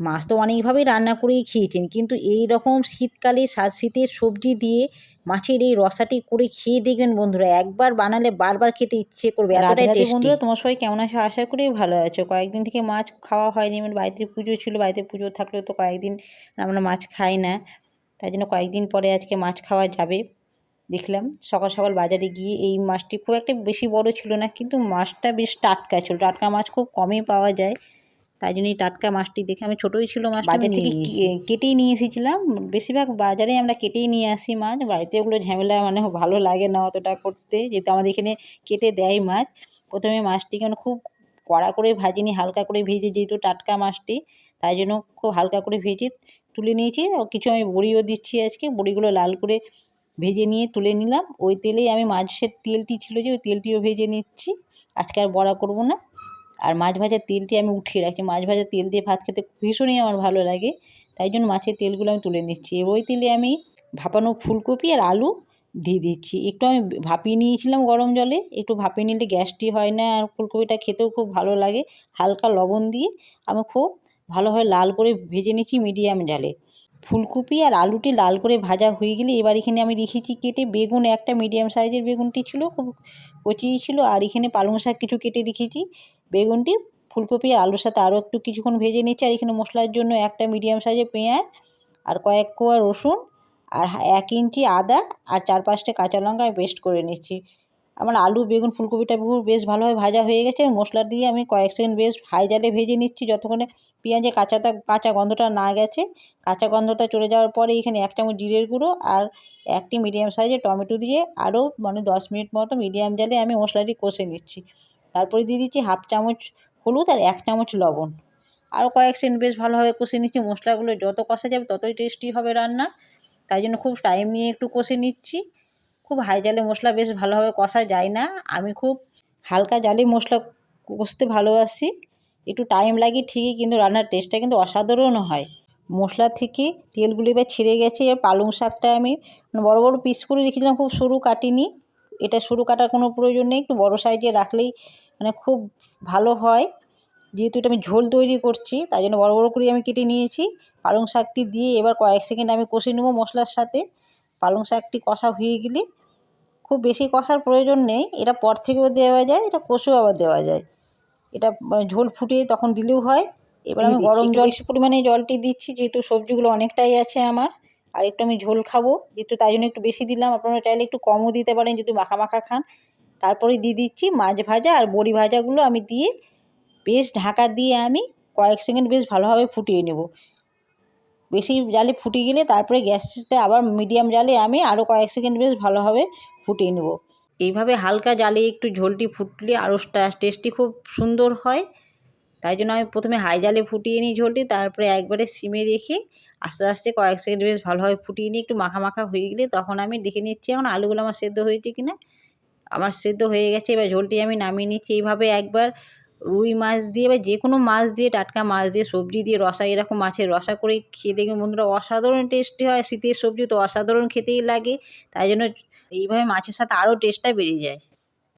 মাছ তো অনেকভাবেই রান্না করেই খেয়েছেন কিন্তু এই রকম শীতকালে শীতের সবজি দিয়ে মাছের এই রসাটি করে খেয়ে দেখবেন বন্ধুরা একবার বানালে বারবার খেতে ইচ্ছে করবে এতটাই বন্ধুরা তোমার সবাই কেমন আছো? আশা করি ভালো আছো। কয়েকদিন থেকে মাছ খাওয়া হয়নি আমার বাড়িতে পুজো ছিল বাড়িতে পুজো থাকলেও তো কয়েকদিন আমরা মাছ খাই না তাই জন্য কয়েকদিন পরে আজকে মাছ খাওয়া যাবে। দেখলাম সকাল সকাল বাজারে গিয়ে এই মাছটি খুব একটা বেশি বড় ছিল না কিন্তু মাছটা বেশ টাটকা ছিল। টাটকা মাছ খুব কমই পাওয়া যায়। তাই জন্য এই টাটকা মাছটি দেখে আমি ছোটোই ছিল মাছ বাজার থেকে কেটেই নিয়ে এসেছিলাম। বেশিরভাগ বাজারে আমরা কেটেই নিয়ে আসি মাছ। বাড়িতে ওগুলো ঝামেলা মানে ভালো লাগে না অতটা করতে। যেহেতু আমাদের এখানে কেটে দেয় মাছ প্রথমে মাছটিকে মানে খুব কড়া করে ভাজিনি হালকা করে ভেজে যেহেতু টাটকা মাছটি তাই জন্য খুব হালকা করে ভেজে তুলে নিয়েছি। কিছু আমি বড়িও দিচ্ছি আজকে বড়িগুলো লাল করে ভেজে নিয়ে তুলে নিলাম। ওই তেলেই আমি মাছের তেলটি ছিল যে ওই তেলটিও ভেজে নিচ্ছি। আজকে আর বড়া করব না। আর মাছ ভাজার তেলটি আমি উঠিয়ে রাখছি মাছ ভাজার তেল দিয়ে ভাত খেতে ভীষণই আমার ভালো লাগে। তাই জন্য মাছের তেলগুলো আমি তুলে নিচ্ছি। ওই তেলে আমি ভাপানো ফুলকপি আর আলু দিয়ে দিচ্ছি। একটু আমি ভাপিয়ে নিয়েছিলাম গরম জলে। একটু ভাপিয়ে নিলে গ্যাসটি হয় না আর ফুলকপিটা খেতেও খুব ভালো লাগে। হালকা লবণ দিয়ে আমি খুব ভালোভাবে লাল করে ভেজে নিচ্ছি মিডিয়াম জালে। ফুলকপি আর আলুটি লাল করে ভাজা হয়ে গেলে এবার এখানে আমি রেখেছি কেটে বেগুন একটা মিডিয়াম সাইজের বেগুনটি ছিল, খুব কচি ছিল। আর এখানে পালং শাক কিছু কেটে রেখেছি। বেগুনটি ফুলকপি, আলুর সাথে আরও একটু কিছুক্ষণ ভেজে নিচ্ছি, আর এখানে মশলার জন্য একটা মিডিয়াম সাইজের পেঁয়াজ, আর কয়েক কোয়া রসুন, আর এক ইঞ্চি আদা, আর চার পাঁচটা কাঁচা লঙ্কা আমি পেস্ট করে নিচ্ছি। আমার আলু, বেগুন, ফুলকপিটা বেশ ভালোভাবে ভাজা হয়ে গেছে মশলা দিয়ে আমি কয়েক সেকেন্ড বেশ হাই জালে ভেজে নিচ্ছি, যতক্ষণে পেঁয়াজে কাঁচাটা, কাঁচা গন্ধটা না গেছে। কাঁচা গন্ধটা চলে যাওয়ার পরে এখানে এক চামচ জিরের গুঁড়ো, আর একটি মিডিয়াম সাইজের টমেটো দিয়ে আরও মানে দশ মিনিট মতো মিডিয়াম জালে আমি মশলাটি কষে নিচ্ছি। তারপরে দিয়ে দিচ্ছি হাফ চামচ হলুদ আর এক চামচ লবণ। আরও কয়েক সেকেন্ড বেশ ভালোভাবে কষে নিচ্ছি। মশলাগুলো যত কষা যাবে ততই টেস্টি হবে রান্না। তাই জন্য খুব টাইম নিয়ে একটু কষে নিচ্ছি। খুব হাই জালে মশলা বেশ ভালোভাবে কষা যায় না। আমি খুব হালকা জালে মশলা কষতে ভালোবাসি। একটু টাইম লাগে ঠিকই, কিন্তু রান্নার টেস্টটা কিন্তু অসাধারণ হয়। মশলা থেকে তেলগুলো এবার ছিঁড়ে গেছে। এবার পালং শাকটা আমি বড় বড় পিস করে রেখেছিলাম, খুব সরু কাটিনি। এটা সরু কাটার কোনো প্রয়োজন নেই একটু বড় সাইজে রাখলেই মানে খুব ভালো হয়। যেহেতু এটা আমি ঝোল তৈরি করছি তাই জন্য বড় বড় করে আমি কেটে নিয়েছি। পালং শাকটি দিয়ে এবার কয়েক সেকেন্ড আমি কষে নেব মশলার সাথে। পালং শাকটি কষা হয়ে গেলে খুব বেশি কষার প্রয়োজন নেই এটা পর থেকেও দেওয়া যায় এটা কষেও আবার দেওয়া যায়। এটা মানে ঝোল ফুটিয়ে তখন দিলেও হয়। এবার আমি গরম জল পরিমাণে জলটি দিচ্ছি যেহেতু সবজিগুলো অনেকটাই আছে আমার। আর একটু আমি ঝোল খাব, যেহেতু তাই জন্য একটু বেশি দিলাম। আপনারা চাইলে একটু কমও দিতে পারেন যদি মাখা মাখা খান। তারপরে দিয়ে দিচ্ছি মাছ ভাজা আর বড়ি ভাজাগুলো আমি দিয়ে বেশ ঢাকা দিয়ে আমি কয়েক সেকেন্ড বেশ ভালোভাবে ফুটিয়ে নেব। বেশি জালে ফুটে গেলে তারপরে গ্যাসটা আবার মিডিয়াম জালে আমি আরও কয়েক সেকেন্ড বেশ ভালোভাবে ফুটিয়ে নেব। এইভাবে হালকা জালে একটু ঝোলটি ফুটলে আরও টেস্টি, খুব সুন্দর হয়। তাই জন্য আমি প্রথমে হাই জালে ফুটিয়ে নিই ঝোলটি, তারপরে একবারে সিমে রেখে আস্তে আস্তে কয়েক সেকেন্ড বেশ ভালোভাবে ফুটিয়ে নিই। একটু মাখা মাখা হয়ে গেলে তখন আমি দেখে নিচ্ছি এখন আলুগুলো আমার সেদ্ধ হয়েছে কিনা। আমার সেদ্ধ হয়ে গেছে, এবার ঝোলটি আমি নামিয়ে নিচ্ছি। এইভাবে একবার রুই মাছ দিয়ে বা যে কোনো মাছ দিয়ে, টাটকা মাছ দিয়ে, সবজি দিয়ে, রসা, এরকম মাছের রসা করে খেয়ে দেখবেন বন্ধুরা অসাধারণ টেস্টি হয়। শীতের সবজি তো অসাধারণ খেতেই লাগে, তাই জন্য এইভাবে মাছের সাথে আরও টেস্টটা বেড়ে যায়।